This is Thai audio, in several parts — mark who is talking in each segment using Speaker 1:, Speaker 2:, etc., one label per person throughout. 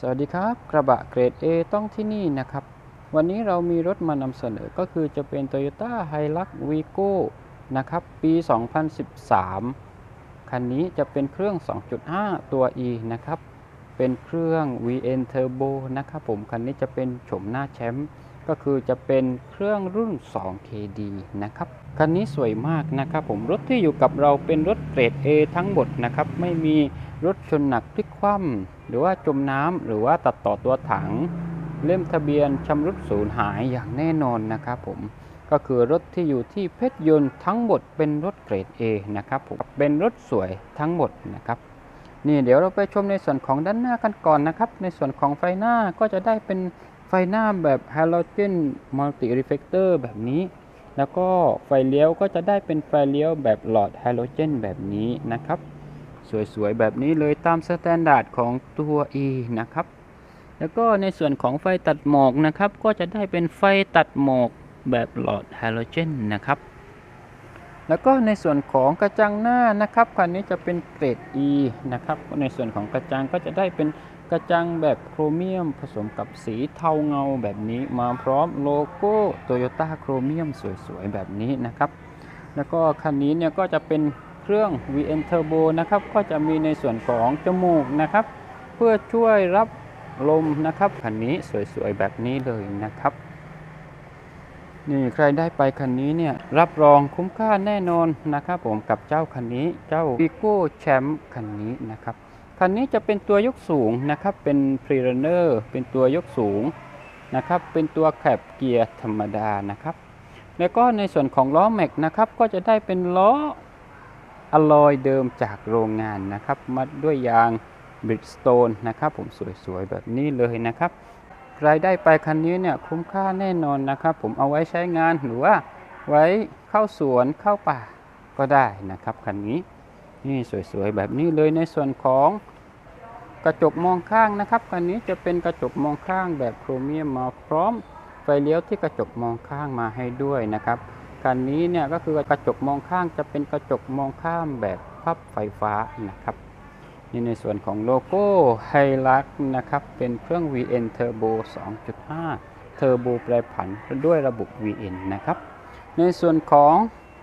Speaker 1: สวัสดีครับ กระบะเกรด A ต้องที่นี่นะครับ วันนี้เรามีรถมานำเสนอก็คือจะเป็น Toyota Hilux Vigo นะครับ ปี 2013 คันนี้จะเป็นเครื่อง 2.5 ตัว E นะครับ เป็นเครื่อง VN Turbo นะครับผม คันนี้จะเป็นโฉมหน้าแชมป์ก็คือจะเป็นเครื่องรุ่น 2KD นะครับ คันนี้สวยมากนะครับผม รถที่อยู่กับเราเป็นรถเกรด A ทั้งหมดนะครับ ไม่มี รถชนหนักพลิกคว่ำหรือว่าจมน้ำหรือว่าตัดต่อตัวถัง เล่มทะเบียนชำรุดสูญหายอย่างแน่นอนนะครับผมก็คือรถที่อยู่ที่เพชรยนต์ทั้งหมดเป็นรถเกรด A นะครับผมเป็นรถสวยทั้งหมดนะครับนี่เดี๋ยวเราไปชมในส่วนของด้านหน้ากันก่อนนะครับ ในส่วนของไฟหน้าก็จะได้เป็นไฟหน้าแบบ halogen multi reflector แบบนี้ แล้วก็ไฟเลี้ยวก็จะได้เป็นไฟเลี้ยวแบบหลอด halogen แบบนี้นะครับ สวยๆ แบบนี้เลยตามสแตนดาร์ดของตัว E นะครับ แล้วก็ในส่วนของไฟตัดหมอกนะครับ ก็จะได้เป็นไฟตัดหมอกแบบหลอด halogen นะครับ แล้วก็ในส่วนของกระจังหน้านะครับคันนี้จะเป็นเกรด E นะครับ ในส่วนของกระจังก็จะได้เป็นกระจังแบบโครเมียมผสมกับสีเทาเงาแบบนี้มาพร้อมโลโก้โตโยต้าโครเมียมสวยๆ แบบนี้นะครับ แล้วก็คันนี้เนี่ยก็จะเป็น เครื่อง VN Turbo นะครับก็จะมีในส่วนของจมูกนะครับ เพื่อช่วยรับลมนะครับคันนี้สวยๆแบบนี้เลยนะครับ นี่ใครได้ไปคันนี้เนี่ยรับรองคุ้มค่าแน่นอนนะครับ ผมกับเจ้าคันนี้เจ้า Vigo Champ คันนี้นะครับคันนี้จะเป็นตัวยกสูงนะครับ เป็น p r e r u n n e r เป็นตัวยกสูงนะครับ เป็นตัวแคบเกียร์ธรรมดานะครับ แล้วก็ในส่วนของล้อแม็กนะครับ ก็จะได้เป็นล้อ อลลอยเดิมจากโรงงานนะครับมัดด้วยยางบริ d สโตนนะครับ ผมสวยๆแบบนี้เลยนะครับใครได้ไปคันนี้เนี่ยคุ้มค่าแน่นอนนะครับ ผมเอาไว้ใช้งานหรือว่าไว้เข้าสวนเข้าป่าก็ได้นะครับคันนี้นี่สวยๆแบบนี้เลยในส่วนของกระจกมองข้างนะครับคันนี้จะเป็นกระจกมองข้างแบบโครเมียมมาพร้อมไฟเลี้ยวที่กระจกมองข้างมาให้ด้วยนะครับ คันนี้เนี่ยก็คือกระจกมองข้างจะเป็นกระจกมองข้ามแบบพับไฟฟ้านะครับนี่ในส่วนของโลโก้ไฮลักนะครับเป็นเครื่อง VN Turbo 2.5 Turbo แปรผันด้วยระบบ VN นะครับ ในส่วนของ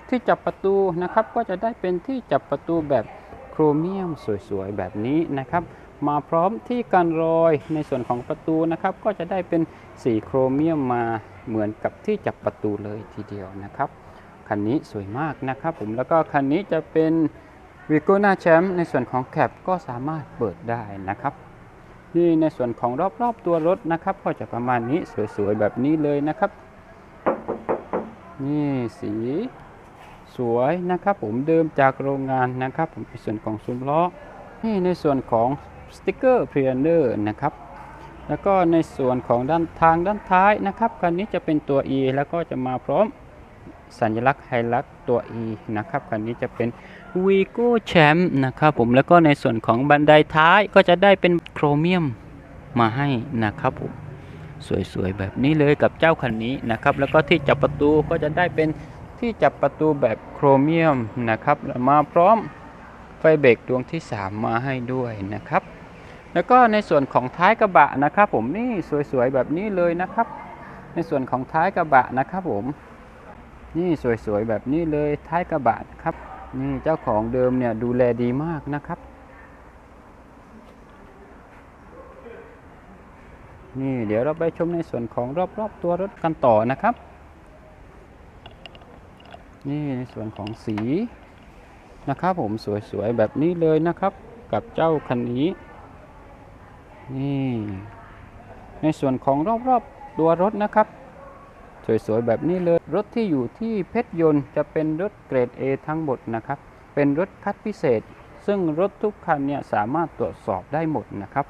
Speaker 1: ที่จับประตูนะครับก็จะได้เป็นที่จับประตูแบบโครเมียมสวยๆ แบบนี้นะครับ มาพร้อมที่กันรอยในส่วนของประตูนะครับ ก็จะได้เป็นสีโครเมียมมาเหมือนกับที่จับประตูเลยทีเดียวนะครับคันนี้สวยมากนะครับผมแล้วก็คันนี้จะเป็นวิโก้หน้าแชมป์ในส่วนของแคปก็สามารถเปิดได้นะครับนี่ในส่วนของรอบๆตัวรถนะครับ ก็จะประมาณนี้สวยๆแบบนี้เลยนะครับ นี่สีสวยนะครับ ผมเดิมจากโรงงานนะครับ ผมในส่วนของซุ้มล้อนี่ในส่วนของ สติกเกอร์พรีเนอร์นะครับแล้วก็ในส่วนของด้านทางด้านท้ายนะครับคันนี้จะเป็นตัว E แล้วก็จะมาพร้อมสัญลักษณ์ไฮลักตัว E นะครับคันนี้จะเป็น Vigo Champ นะครับผมแล้วก็ในส่วนของบันไดท้ายก็จะได้เป็นโครเมียมมาให้นะครับผมสวยๆแบบนี้เลยกับเจ้าคันนี้นะครับแล้วก็ที่จับประตูก็จะได้เป็นที่จับประตูแบบโครเมียมนะครับมาพร้อมไฟเบรกดวงที่ 3 มาให้ด้วยนะครับ แล้วก็ในส่วนของท้ายกระบะนะครับ ผมนี่สวยๆแบบนี้เลยนะครับ ในส่วนของท้ายกระบะนะครับผม นี่สวยๆแบบนี้เลยท้ายกระบะครับ นี่เจ้าของเดิมเนี่ยดูแลดีมากนะครับ นี่เดี๋ยวเราไปชมในส่วนของรอบๆตัวรถกันต่อนะครับ นี่ในส่วนของสีนะครับผมสวยๆแบบนี้เลยนะครับ กับเจ้าคันนี้ นี่ ในส่วนของรอบๆตัวรถนะครับ สวยๆแบบนี้เลย รถที่อยู่ที่เพชรยนต์จะเป็นรถเกรด A ทั้งหมดนะครับ เป็นรถคัดพิเศษ ซึ่งรถทุกคันเนี่ยสามารถตรวจสอบได้หมดนะครับ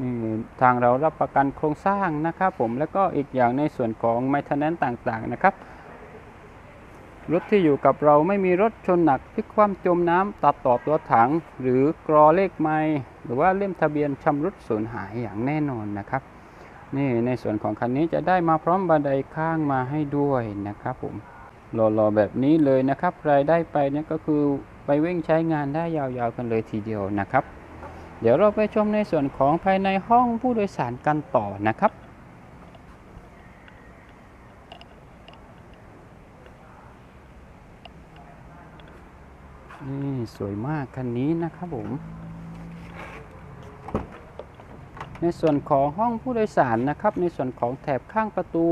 Speaker 1: นี่ทางเรารับประกันโครงสร้างนะครับผมแล้วก็อีกอย่างในส่วนของไมท e นนต่างๆนะครับ รถที่อยู่กับเราไม่มีรถชนหนักพลิกคว่ำจมน้ำตัดต่อตัวถัง หรือกรอเลขไม้หรือว่าเล่มทะเบียนชำรุดสูญหายอย่างแน่นอนนะครับ นี่ในส่วนของคันนี้จะได้มาพร้อมบันไดข้างมาให้ด้วยนะครับผมรอๆแบบนี้เลยนะครับใครได้ไปนี่ก็คือไปวิ่งใช้งานได้ยาวๆกันเลยทีเดียวนะครับ เดี๋ยวเราไปชมในส่วนของภายในห้องผู้โดยสารกันต่อนะครับ นี่สวยมากคันนี้นะครับผม ในส่วนของห้องผู้โดยสารนะครับ ในส่วนของแถบข้างประตู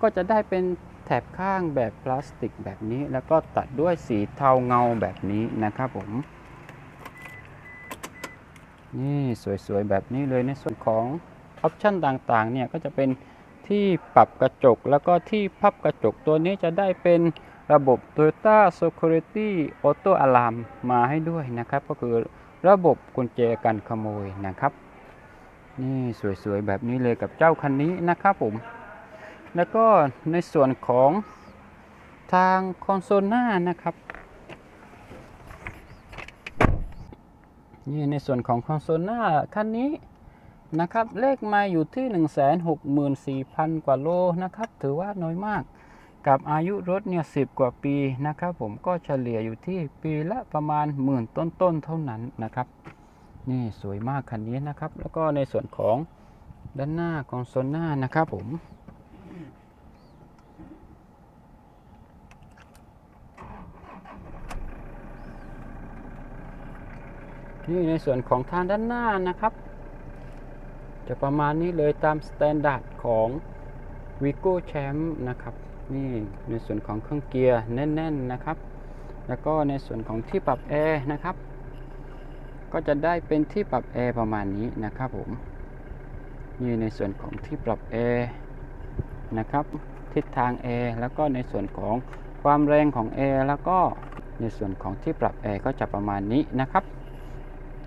Speaker 1: ก็จะได้เป็นแถบข้างแบบพลาสติกแบบนี้ แล้วก็ตัดด้วยสีเทาเงาแบบนี้นะครับผม นี่สวยๆแบบนี้เลยในส่วนของออปชันต่างๆเนี่ยก็จะเป็นที่ปรับกระจกแล้วก็ที่พับกระจกตัวนี้จะได้เป็น ระบบ Toyota Security Auto Alarm มาให้ด้วยนะครับ ก็คือระบบกุญแจกันขโมยนะครับ นี่สวยๆ แบบนี้เลยกับเจ้าคันนี้นะครับผม แล้วก็ในส่วนของทางคอนโซลหน้านะครับ นี่ในส่วนของคอนโซลหน้าคันนี้นะครับ เลขมาอยู่ที่ 164,000 กว่าโลนะครับ ถือว่าน้อยมาก กับอายุรถเนี่ย10กว่าปีนะครับผมก็เฉลี่ยอยู่ที่ปีละประมาณหมื่นต้นๆเท่านั้นนะครับ นี่สวยมากคันนี้นะครับ แล้วก็ในส่วนของด้านหน้าคอนโซลหน้านะครับผมนี่ในส่วนของทางด้านหน้านะครับ จะประมาณนี้เลยตามสแตนดาร์ดของ v i g o Champ นะครับ นี่ในส่วนของเครื่องเกียร์แน่นๆนะครับ แล้วก็ในส่วนของที่ปรับแอร์นะครับ ก็จะได้เป็นที่ปรับแอร์ประมาณนี้นะครับผมนี่ในส่วนของที่ปรับแอร์นะครับ ทิศทางแอร์แล้วก็ในส่วนของความแรงของแอร์แล้วก็ในส่วนของที่ปรับแอร์ก็จะประมาณนี้นะครับ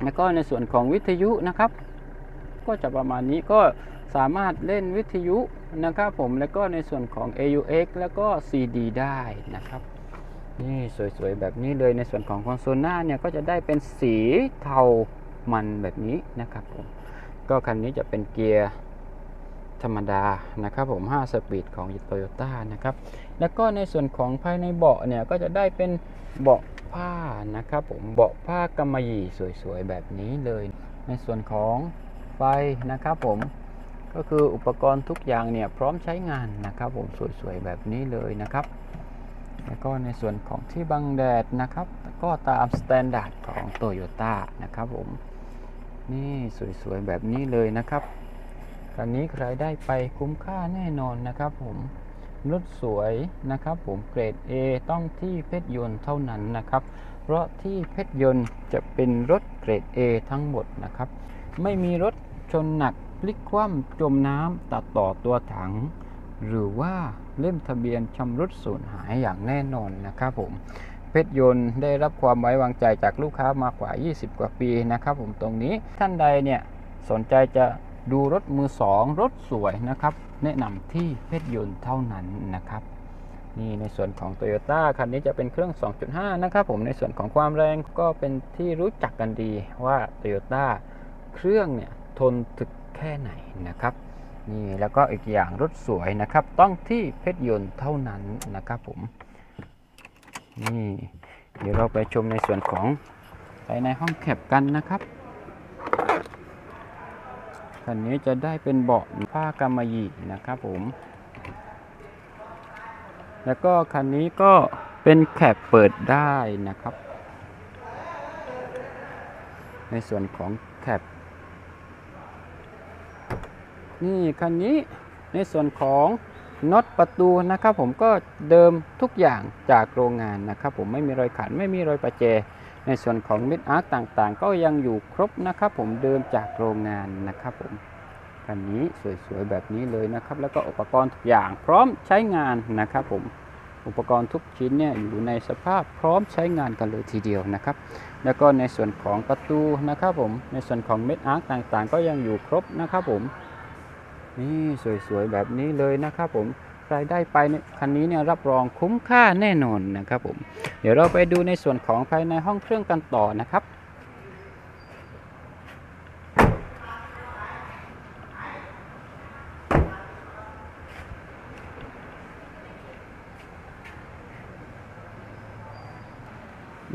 Speaker 1: แล้วก็ในส่วนของวิทยุนะครับ ก็จะประมาณนี้ก็ สามารถเล่นวิทยุนะครับผมแล้วก็ในส่วนของ AUX แล้วก็ CD ได้นะครับ นี่สวยๆ แบบนี้เลยในส่วนของคอนโซลหน้าเนี่ยก็จะได้เป็นสีเทามันแบบนี้นะครับผมก็คันนี้จะเป็นเกียร์ธรรมดานะครับผม 5 สปีดของ Toyota นะครับ แล้วก็ในส่วนของภายในเบาะเนี่ยก็จะได้เป็นเบาะผ้านะครับผม เบาะผ้ากำมะหยี่สวยๆ แบบนี้เลย ในส่วนของไฟนะครับผม ก็คืออุปกรณ์ทุกอย่างเนี่ยพร้อมใช้งานนะครับผมสวยๆแบบนี้เลยนะครับแล้วก็ในส่วนของที่บังแดดนะครับ ก็ตามสแตนดาร์ดของ Toyota นะครับผมนี่สวยๆแบบนี้เลยนะครับคันนี้ใครได้ไปคุ้มค่าแน่นอนนะครับผมรถสวยนะครับผมเกรด A ต้องที่เพชรยนต์เท่านั้นนะครับ เพราะที่เพชรยนต์จะเป็นรถเกรด A ทั้งหมดนะครับ ไม่มีรถชนหนัก พลิกคว่ำจมน้ำตัดต่อตัวถัง หรือว่าเล่มทะเบียนชำรุดสูญหายอย่างแน่นอนนะครับผมเพชรยนต์ได้รับความไว้วางใจจากลูกค้ามากกว่า 20 กว่าปีนะครับผมตรงนี้ท่านใดเนี่ยสนใจจะดูรถมือสองรถสวยนะครับ แนะนำที่เพชรยนต์เท่านั้นนะครับนี่ในส่วนของ Toyota คันนี้จะเป็นเครื่อง 2.5 นะครับผมในส่วนของความแรงก็เป็นที่รู้จักกันดีว่า Toyota เครื่องเนี่ยทนถึก แค่ไหนนะครับนี่แล้วก็อีกอย่างรถสวยนะครับ ต้องที่เพชรยนต์เท่านั้นนะครับผมนี่เดี๋ยวเราไปชมในส่วนของภายในห้องแคบกันนะครับคันนี้จะได้เป็นเบาะผ้ากำมะหยี่นะครับผม แล้วก็คันนี้ก็เป็นแคบเปิดได้นะครับ ในส่วนของแคบ นี่คันนี้ในส่วนของน็อตประตูนะครับผมก็เดิมทุกอย่างจากโรงงานนะครับผมไม่มีรอยขันไม่มีรอยประแจ ในส่วนของมิดอาร์ตต่างๆ ก็ยังอยู่ครบนะครับผมเดิมจากโรงงานนะครับผมคันนี้สวยๆแบบนี้เลยนะครับ แล้วก็อุปกรณ์ทุกอย่างพร้อมใช้งานนะครับผมอุปกรณ์ทุกชิ้นเนี่ยอยู่ในสภาพพร้อมใช้งานกันเลยทีเดียวนะครับ แล้วก็ในส่วนของประตูนะครับผมในส่วนของเม็ดอาร์ตต่างๆ ก็ยังอยู่ครบนะครับผม นี่สวยๆแบบนี้เลยนะครับผมใครได้ไปคันนี้เนี่ยรับรองคุ้มค่าแน่นอนนะครับผม เดี๋ยวเราไปดูในส่วนของภายในห้องเครื่องกันต่อนะครับ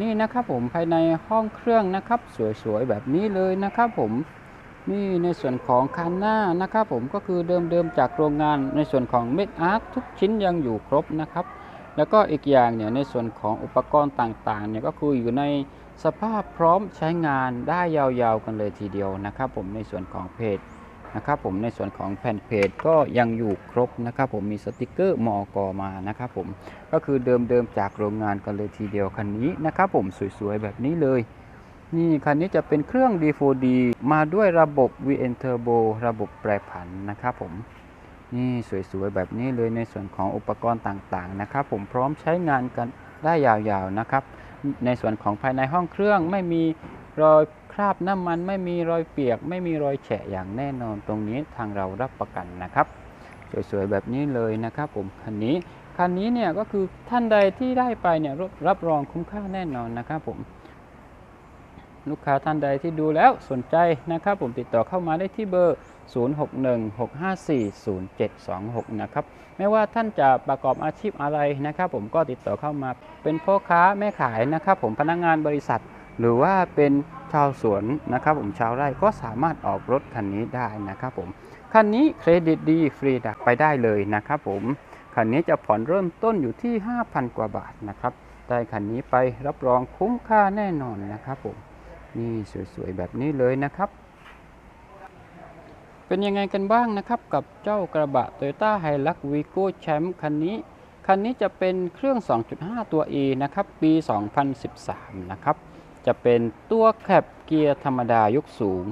Speaker 1: นี่นะครับผมภายในห้องเครื่องนะครับ สวยๆแบบนี้เลยนะครับผม นี่ในส่วนของคันหน้านะครับผมก็คือเดิมๆจากโรงงานในส่วนของเม็ดอาร์ตทุกชิ้นยังอยู่ครบนะครับ แล้วก็อีกอย่างเนี่ยในส่วนของอุปกรณ์ต่างๆเนี่ยก็คืออยู่ในสภาพพร้อมใช้งานได้ยาวๆกันเลยทีเดียวนะครับผมในส่วนของเพจนะครับผมในส่วนของแผ่นเพจก็ยังอยู่ครบนะครับผมมีสติกเกอร์มอกอมานะครับผมก็คือเดิมๆจากโรงงานกันเลยทีเดียวคันนี้นะครับผมสวยๆแบบนี้เลย นี่คันนี้จะเป็นเครื่อง D4D มาด้วยระบบ VN Turbo ระบบแปรผันนะครับผม นี่สวยๆ แบบนี้เลยในส่วนของอุปกรณ์ต่างๆนะครับผมพร้อมใช้งานกันได้ยาวๆนะครับ ในส่วนของภายในห้องเครื่องไม่มีรอยคราบน้ำมันไม่มีรอยเปียก ไม่มีรอยแฉะอย่างแน่นอนตรงนี้ทางเรารับประกันนะครับ สวยๆ แบบนี้เลยนะครับผมคันนี้คันนี้เนี่ยก็คือท่านใดที่ได้ไปเนี่ยรับรับรองคุ้มค่าแน่นอนนะครับผม ลูกค้าท่านใดที่ดูแล้วสนใจนะครับ ผมติดต่อเข้ามาได้ที่เบอร์ 0616540726 นะครับ ไม่ว่าท่านจะประกอบอาชีพอะไรนะครับ ผมก็ติดต่อเข้ามาเป็นพ่อค้าแม่ขายนะครับ ผมพนักงานบริษัท หรือว่าเป็นชาวสวนนะครับ ผมชาวไร่ก็สามารถออกรถคันนี้ได้นะครับ ผมคันนี้เครดิตดีฟรีดักไปได้เลยนะครับผมคันนี้จะผ่อนเริ่มต้นอยู่ที่ 5,000 กว่าบาทนะครับได้คันนี้ไปรับรองคุ้มค่าแน่นอนนะครับผม นี่สวยๆแบบนี้เลยนะครับ เป็นยังไงกันบ้างนะครับกับเจ้ากระบะ Toyota Hilux Vigo Champ คันนี้ คันนี้จะเป็นเครื่อง 2.5 ตัว E นะครับ ปี 2013 นะครับ จะเป็นตัวแคบเกียร์ธรรมดายกสูง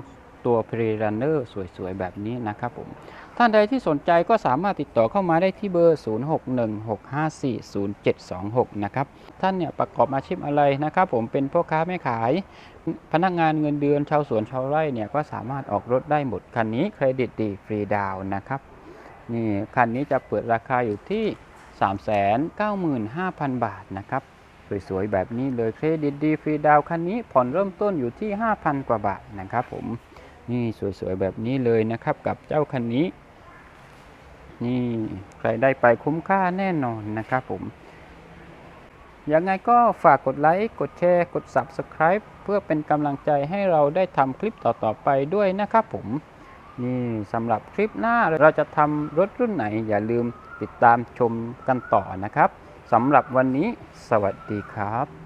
Speaker 1: ตัว p r e r u n n e r สวยๆ แบบนี้นะครับผม ท่านใดที่สนใจก็สามารถติดต่อเข้ามาได้ที่เบอร์ 0616540726 นะครับ ท่านเนี่ยประกอบอาชีพอะไรนะครับผมเป็นพ่อค้าแม่ขาย พนักงานเงินเดือนชาวสวนชาวไร่เนี่ยก็สามารถออกรถได้หมด คันนี้เครดิตดีฟรีดาวนะครับ นี่คันนี้จะเปิดราคาอยู่ที่ 395,000 บาทนะครับ สวยๆแบบนี้เลยเครดิตดีฟรีดาวคันนี้ผ่อนเริ่มต้นอยู่ที่ 5,000 กว่าบาทนะครับผมนี่สวยๆแบบนี้เลยนะครับกับเจ้าคันนี้ นี่ใครได้ไปคุ้มค่าแน่นอนนะครับผม ยังไงก็ฝากกดไลค์ กดแชร์ กด Subscribe เพื่อเป็นกำลังใจให้เราได้ทำคลิปต่อๆไปด้วยนะครับผม นี่สำหรับคลิปหน้าเราจะทำรถรุ่นไหน อย่าลืมติดตามชมกันต่อนะครับสำหรับวันนี้ สวัสดีครับ